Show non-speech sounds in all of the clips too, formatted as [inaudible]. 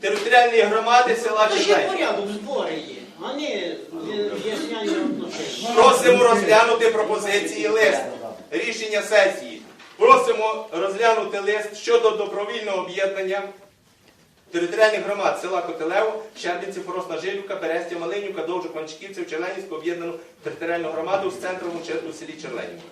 територіальної громади села Це ж є порядок, збори є, а не отношень. Просимо розглянути пропозиції лист рішення сесії. Просимо розглянути лист щодо добровільного об'єднання територіальних громад села Котелево, Щербинці, Форосна Жилівка, Берестя, Малинівка, Довжик, Манчківців, Черленівську об'єднану територіальну громаду з центром у Чер- у селі Черленівка.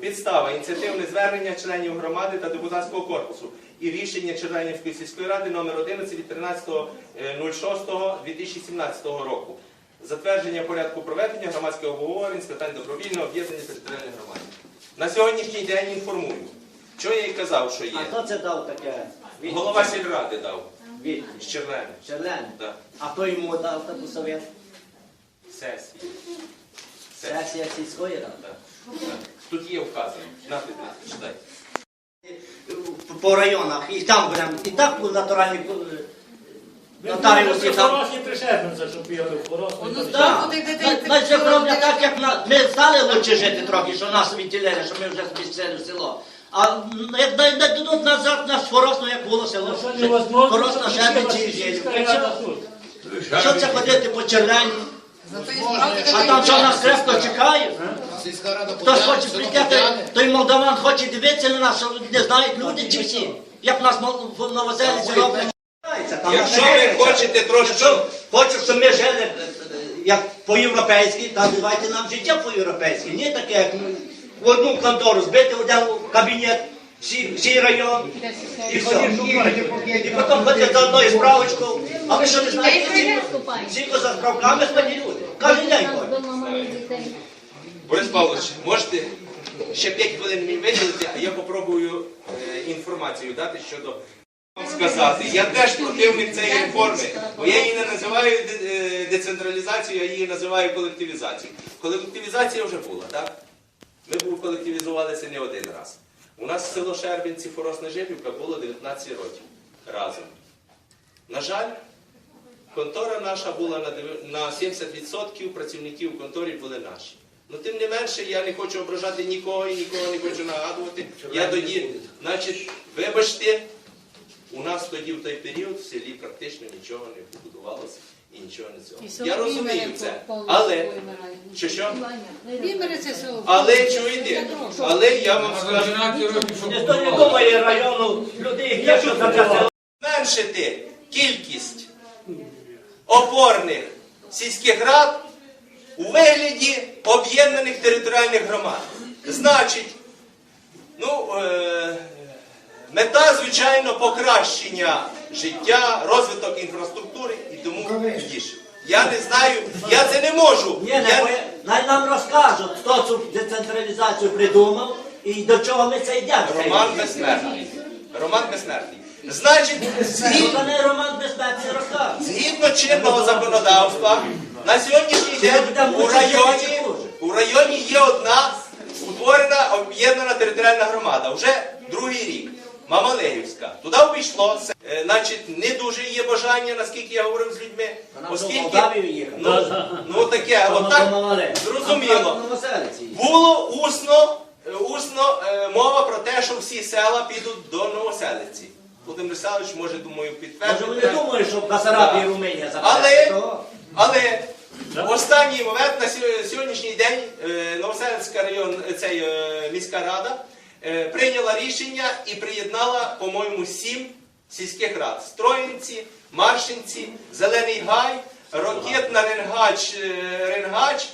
Підстава ініціативне звернення членів громади та депутатського корпусу і рішення Черленівської сільської ради номер 11 від 13.06.2017 року. Затвердження порядку проведення громадських обговорень з питань добровільного об'єднання територіальних громад. На сьогоднішній день інформую, що я і казав, що є. А хто це дав таке? Від- Голова сільради дав Від з Черленів. Член. Да. А хто йому дав таку совет? Сесії. Сесії. Сесія сільської ради. Да. Да. Тут є вказано. На ти читай. По районах, і там будемо, і так будуть натуральні е, нотаріуси там. Хороші пришепнуться, щоб бігали в. Ну, Так, роблять так, як на... ми стали лучше жити трохи, що нас відділили, що ми вже спустили в село. А як не не дадуть назад нас хоросно, як було село. Що невозможно, Хоросна що і сільська рада тут. Що це ходити по червені? Зато є справді А там що нас крепко чекає? Сільська рада Хтось хоче село прийти, той молдаван хоче дивитися на нас, що не знають люди чи всі. Як нас мол- в Новоселиці роблять. Якщо ви хочете трошки. Якщо хочуть, щоб ми жили е, е, як по-європейськи, то давайте нам життя по-європейськи. Не таке, як ми в одну контору збити, в один кабінет, всі, всі район, і все. І потім ходять за одною справочкою. А ви що не знаєте, всі, всі за справками ходять люди. Кожен день ходять. Борис Павлович, можете ще 5 хвилин мені виділити, а я попробую е, інформацію дати щодо вам сказати. Я теж противник цієї реформи, бо я її не називаю е, децентралізацією, я її називаю колективізацією. Колективізація вже була, так? Ми колективізувалися не один раз. У нас село Шербінці, Форосна Жипівка було 19 років разом. На жаль, контора наша була на дев- на 70% працівників в конторі були наші. Ну, тим не менше, я не хочу ображати нікого і нікого не хочу нагадувати. Я тоді, значить, вибачте, у нас тоді в той період в селі практично нічого не побудувалося і нічого не цього. Я розумію це. Але, що що? Але чуєте, але я вам скажу, Ніхто не думає району людей, є що за зменшити кількість опорних сільських рад у вигляді об'єднаних територіальних громад. Значить, ну, е, мета, звичайно, покращення життя, розвиток інфраструктури і тому подібне. Я не знаю, я це не можу. Ні, Я не, най нам розкажуть, хто цю децентралізацію придумав і до чого ми це йдемо. Роман Безсмертний. Роман Безсмертний. Значить, Роман розкаже. Згідно чинного законодавства, на сьогоднішній день у районі, у районі є одна утворена об'єднана територіальна громада. Вже другий рік. Мамалеївська. Туди увійшло. е, Значить, не дуже є бажання, наскільки я говорив з людьми. Оскільки ну, ну таке, отак зрозуміло. Було усно, е, усно е, мова про те, що всі села підуть до Новоселиці. Володимир Михайлович може, думаю, Може підтвердити. вони думають, що Басарабія і. Румунія Але- Але в останній момент на сьогоднішній день е, Новоселицька район, е, цей, е, міська рада прийняла рішення і приєднала, по-моєму, сім сільських рад: Строїнці, Маршинці, Зелений Гай, Рокетна, Ренгач, Ренгач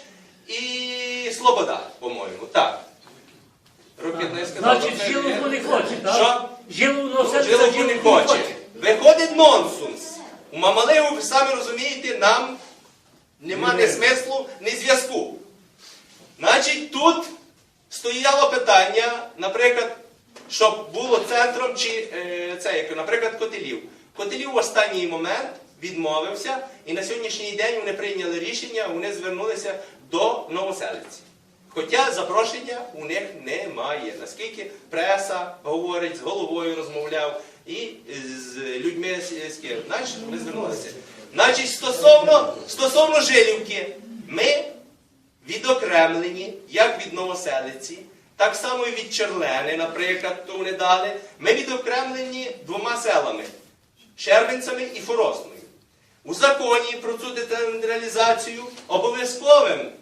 і Слобода, по-моєму. Так. Рокетна я сказав. Значить, Жилову не хоче, так? Що? Ну, Жилову не хоче. Виходить нонсенс. У Мамалею, ви самі розумієте, нам нема ні смислу, ні зв'язку. Значить, тут стояло питання, наприклад, щоб було центром чи е, це, як, наприклад, Котелів. Котелів в останній момент відмовився, і на сьогоднішній день вони прийняли рішення, вони звернулися до Новоселиці. Хоча запрошення у них немає. Наскільки преса говорить, з головою розмовляв і з людьми сільськими. Значить, ми звернулися. Значить, стосовно, стосовно Жилівки, ми відокремлені, як від Новоселиці, так само і від Черлени, наприклад, то вони дали. Ми відокремлені двома селами. Шервинцями і Форосною. У законі про цю децентралізацію обов'язковим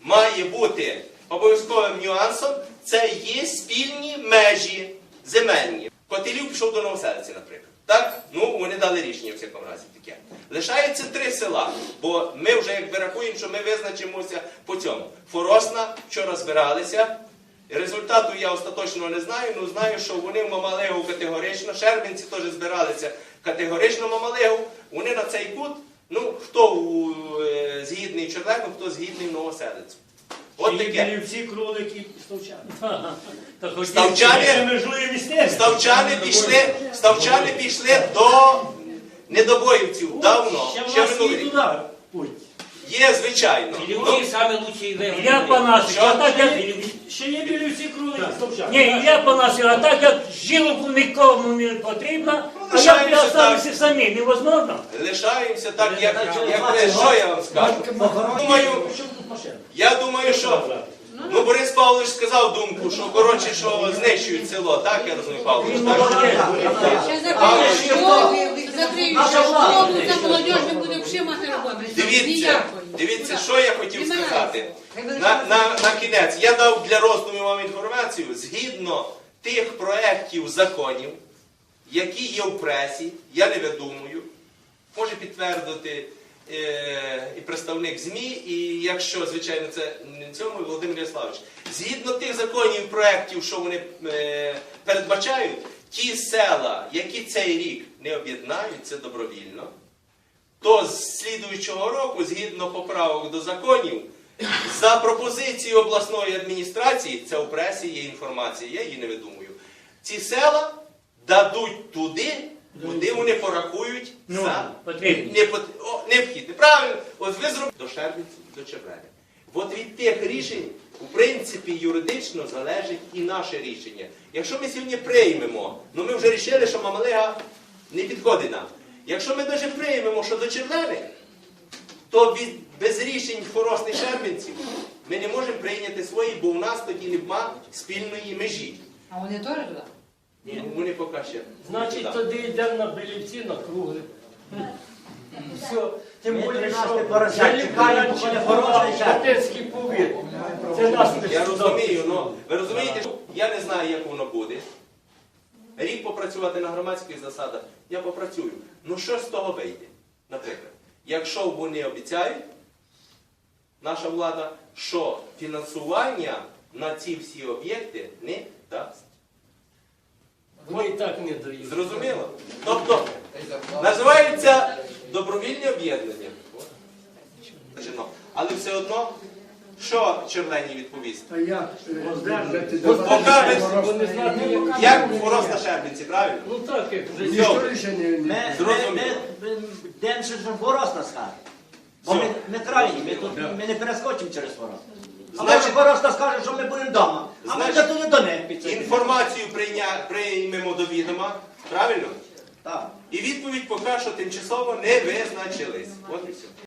має бути обов'язковим нюансом це є спільні межі земельні. Котелів пішов до Новоселиці, наприклад. Так? Ну, вони дали рішення в всякому разі таке. Лишається три села, бо ми вже якби рахуємо, що ми визначимося по цьому. Форосна вчора збиралися. Результату я остаточно не знаю, але знаю, що вони в Мамалегу категорично, Шербинці теж збиралися категорично Мамалегу. Вони на цей кут, ну, хто е, згідний в хто згідний Новоселицю. От таке. Всі кролики, ставчани. [laughs] Ставчани- пішли, ставчани пішли до недобоївців давно, Ще в нас минулий є туди путь. Є, звичайно. Ну, Люди саме лучші Я Панасик, Що? а так як... Ще є ставчани. Ні, я Панасик, а так як жінку нікому не потрібно, а я лишаємося б остався самі, невозможно. Лишаємося так, як, як що я вам скажу. Думаю, я думаю, що ну, Борис Павлович сказав думку, що коротше, що знищують село, так я розумію, Павлович? Так? Закриють школу, за молодіж не буде взагалі мати роботи. Дивіться, дивіться, що я хотів сказати. На, на, на кінець, я дав для роздумів вам інформацію, згідно тих проєктів законів, які є в пресі, я не видумую, може підтвердити е, і представник ЗМІ, і якщо, звичайно, це не цьому Володимир Ярославович, згідно тих законів і проєктів, що вони е, передбачають, ті села, які цей рік не об'єднаються добровільно, то з слідуючого року, згідно поправок до законів, за пропозицією обласної адміністрації, це у пресі є інформація, я її не видумую. Ці села дадуть туди, куди вони порахують Ну, за потрібно. не, о, необхідне. Правильно, от ви зробили до Шербінців, до Чебреля. От від тих рішень, у принципі, юридично залежить і наше рішення. Якщо ми сьогодні приймемо, ну ми вже рішили, що Мамалега не підходить нам. Якщо ми навіть приймемо, що до Червлени, то від, без рішень Форосних Шербінців ми не можемо прийняти свої, бо у нас тоді нема спільної межі. А вони теж туди? Ну, Вони поки ще. Значить, тоді йдемо на Белівці, на круги. Все. Тим більше, 13 що чекаємо, поки не хороший повіт. Це нас Я розумію, ну ви розумієте, що я не знаю, як воно буде. Рік попрацювати на громадських засадах, я попрацюю. Ну що з того вийде? Наприклад, якщо вони обіцяють, наша влада, що фінансування на ці всі об'єкти не дасть. Вони і так не дають. Зрозуміло? Тобто, називаються добровільні об'єднання. Але все одно, що Червлені відповість? А як Форос на Шербінці, правильно? Ну так, як вже рішення не Ми, йдемо ще ж Борос нас скаже. Бо ми, ми крайні, ми, тут, ми не перескочимо через Борос. Значить- Борос скаже, що ми будемо вдома. А ми туди до них підсидимо. Інформацію прийня... приймемо до відома, правильно? Так. І відповідь поки що тимчасово не визначились. От і все.